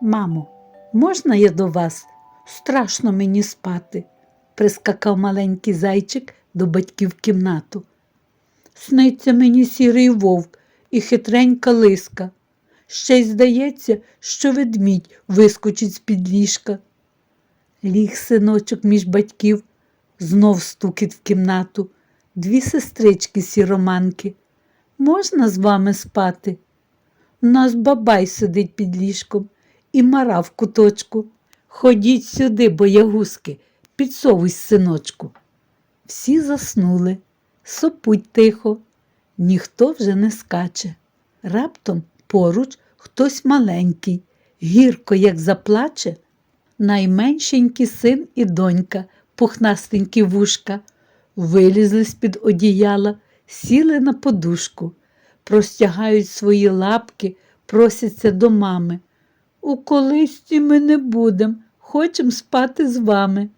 Мамо, можна я до вас? Страшно мені спати, прискакав маленький зайчик до батьків в кімнату. Сниться мені сірий вовк і хитренька лиска. Ще й здається, що ведмідь вискочить з-під ліжка. Ліг синочок між батьків, знов стукіт в кімнату, дві сестрички сіроманки. Можна з вами спати? У нас бабай сидить під ліжком і мара в куточку. Ходіть сюди, боягузки, підсовуй синочку. Всі заснули, сопуть тихо, ніхто вже не скаче. Раптом поруч хтось маленький, гірко як заплаче. Найменшенький син і донька, пухнастенькі вушка, вилізли з-під одіяла, сіли на подушку, простягають свої лапки, просяться до мами. У колисці ми не будем, хочем спати з вами.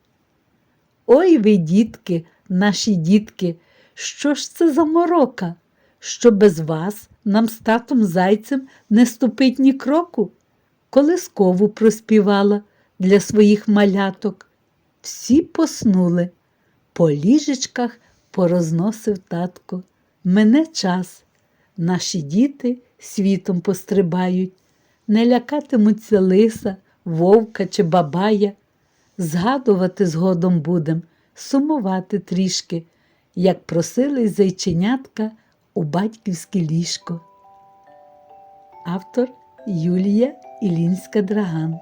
Ой ви, дітки, наші дітки, що ж це за морока? Що без вас нам з татом зайцем не ступить ні кроку? Колискову проспівала для своїх маляток. Всі поснули, по ліжечках порозносив татко. Мене час, наші діти світом пострибають, не лякатимуться лиса, вовка чи бабая. Згадувати згодом будем, сумувати трішки, як просили зайченятка у батьківське ліжко. Автор Юлія Ілінська Драган